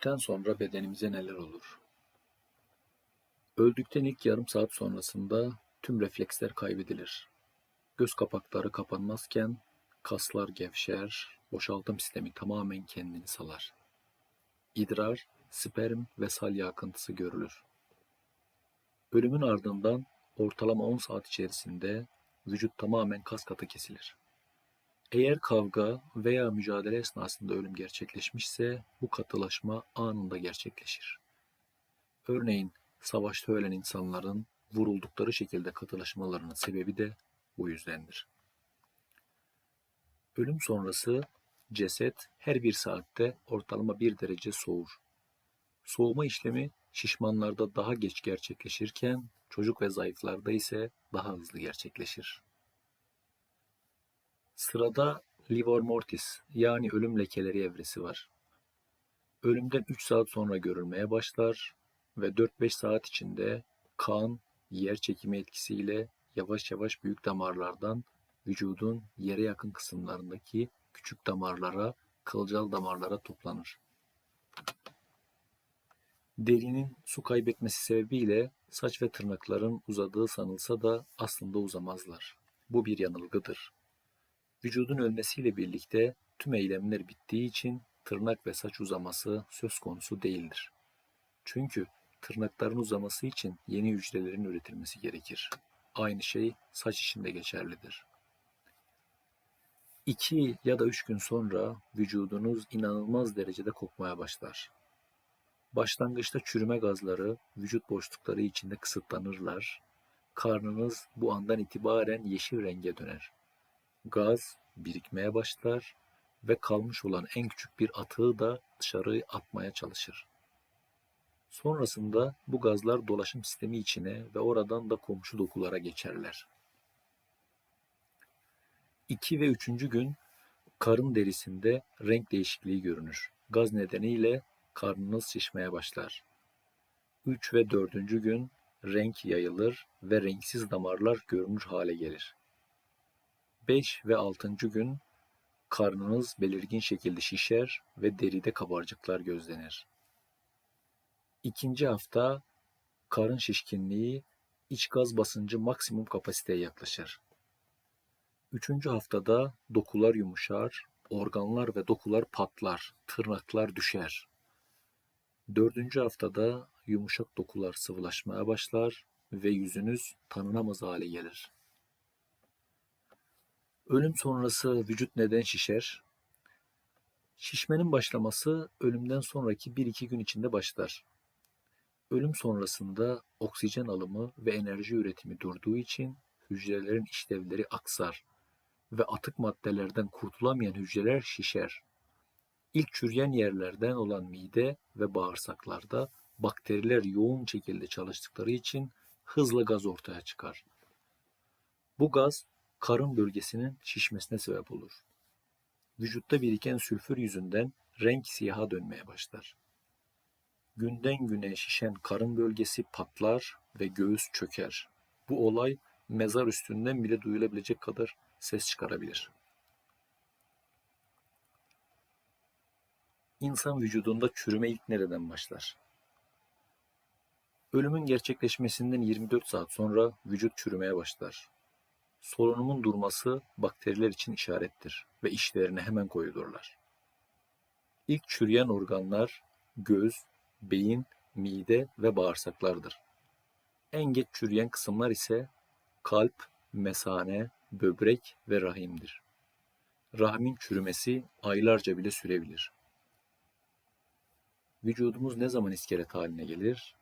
Öldükten sonra bedenimize neler olur? Öldükten ilk yarım saat sonrasında tüm refleksler kaybedilir. Göz kapakları kapanmazken kaslar gevşer, boşaltım sistemi tamamen kendini salar. İdrar, sperm ve salya akıntısı görülür. Ölümün ardından ortalama 10 saat içerisinde vücut tamamen kas katı kesilir. Eğer kavga veya mücadele esnasında ölüm gerçekleşmişse bu katılaşma anında gerçekleşir. Örneğin savaşta ölen insanların vuruldukları şekilde katılaşmalarının sebebi de bu yüzdendir. Ölüm sonrası ceset her bir saatte ortalama bir derece soğur. Soğuma işlemi şişmanlarda daha geç gerçekleşirken çocuk ve zayıflarda ise daha hızlı gerçekleşir. Sırada livor mortis yani ölüm lekeleri evresi var. Ölümden 3 saat sonra görülmeye başlar ve 4-5 saat içinde kan, yer çekimi etkisiyle yavaş yavaş büyük damarlardan vücudun yere yakın kısımlarındaki küçük damarlara, kılcal damarlara toplanır. Derinin su kaybetmesi sebebiyle saç ve tırnakların uzadığı sanılsa da aslında uzamazlar. Bu bir yanılgıdır. Vücudun ölmesiyle birlikte tüm eylemler bittiği için tırnak ve saç uzaması söz konusu değildir. Çünkü tırnakların uzaması için yeni hücrelerin üretilmesi gerekir. Aynı şey saç için de geçerlidir. 2 ya da 3 gün sonra vücudunuz inanılmaz derecede kokmaya başlar. Başlangıçta çürüme gazları vücut boşlukları içinde kısıtlanırlar. Karnınız bu andan itibaren yeşil renge döner. Gaz birikmeye başlar ve kalmış olan en küçük bir atığı da dışarı atmaya çalışır. Sonrasında bu gazlar dolaşım sistemi içine ve oradan da komşu dokulara geçerler. 2 ve 3. gün karın derisinde renk değişikliği görünür. Gaz nedeniyle karnınız şişmeye başlar. 3 ve 4. gün renk yayılır ve renksiz damarlar görünür hale gelir. 5 ve 6. gün karnınız belirgin şekilde şişer ve deride kabarcıklar gözlenir. İkinci hafta karın şişkinliği iç gaz basıncı maksimum kapasiteye yaklaşır. Üçüncü haftada dokular yumuşar, organlar ve dokular patlar, tırnaklar düşer. Dördüncü haftada yumuşak dokular sıvılaşmaya başlar ve yüzünüz tanınamaz hale gelir. Ölüm sonrası vücut neden şişer? Şişmenin başlaması ölümden sonraki 1-2 gün içinde başlar. Ölüm sonrasında oksijen alımı ve enerji üretimi durduğu için hücrelerin işlevleri aksar ve atık maddelerden kurtulamayan hücreler şişer. İlk çürüyen yerlerden olan mide ve bağırsaklarda bakteriler yoğun şekilde çalıştıkları için hızla gaz ortaya çıkar. Bu gaz karın bölgesinin şişmesine sebep olur. Vücutta biriken sülfür yüzünden renk siyaha dönmeye başlar. Günden güne şişen karın bölgesi patlar ve göğüs çöker. Bu olay mezar üstünden bile duyulabilecek kadar ses çıkarabilir. İnsan vücudunda çürüme ilk nereden başlar? Ölümün gerçekleşmesinden 24 saat sonra vücut çürümeye başlar. Solunumun durması bakteriler için işarettir ve işlerine hemen koyulurlar. İlk çürüyen organlar göz, beyin, mide ve bağırsaklardır. En geç çürüyen kısımlar ise kalp, mesane, böbrek ve rahimdir. Rahmin çürümesi aylarca bile sürebilir. Vücudumuz ne zaman iskelet haline gelir?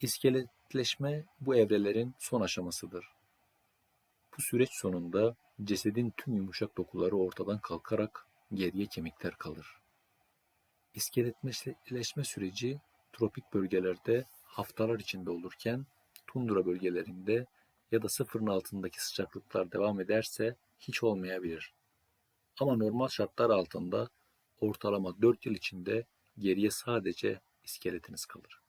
İskeletleşme bu evrelerin son aşamasıdır. Bu süreç sonunda cesedin tüm yumuşak dokuları ortadan kalkarak geriye kemikler kalır. İskeletleşme süreci tropik bölgelerde haftalar içinde olurken tundra bölgelerinde ya da sıfırın altındaki sıcaklıklar devam ederse hiç olmayabilir. Ama normal şartlar altında ortalama 4 yıl içinde geriye sadece iskeletiniz kalır.